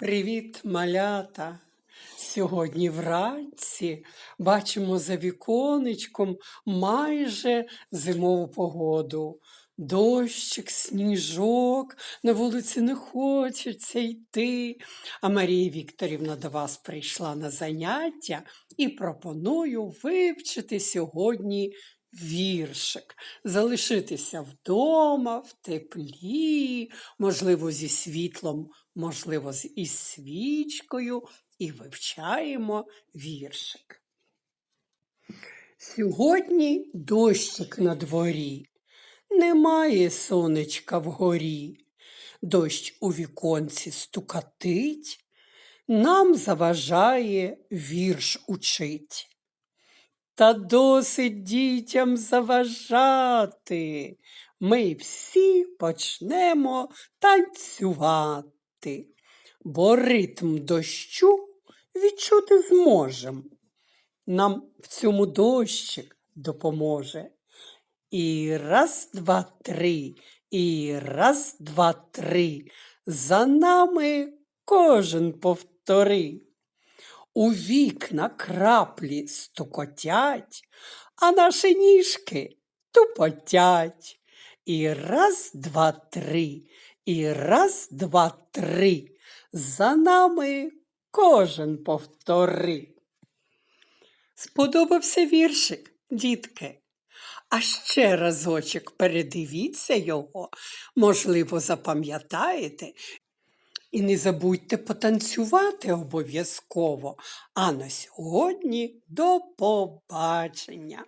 Привіт, малята! Сьогодні вранці бачимо за віконечком майже зимову погоду. Дощик, сніжок, на вулиці не хочеться йти. А Марія Вікторівна до вас прийшла на заняття і пропоную вивчити сьогодні віршик, залишитися вдома, в теплі, можливо, зі світлом, можливо, із свічкою, і вивчаємо віршик. Сьогодні дощик на дворі, немає сонечка вгорі. Дощ у віконці стукатить, нам заважає вірш учить. Та досить дітям заважати. Ми всі почнемо танцювати, бо ритм дощу відчути зможем. Нам в цьому дощик допоможе. І раз, два, три, і раз, два, три. За нами кожен повтори. У вікна краплі стукотять, а наші ніжки тупотять. І раз, два, три, і раз, два, три. За нами кожен повтори. Сподобався віршик, дітки. А ще разочок передивіться його, можливо, запам'ятаєте. І не забудьте потанцювати обов'язково. А на сьогодні до побачення!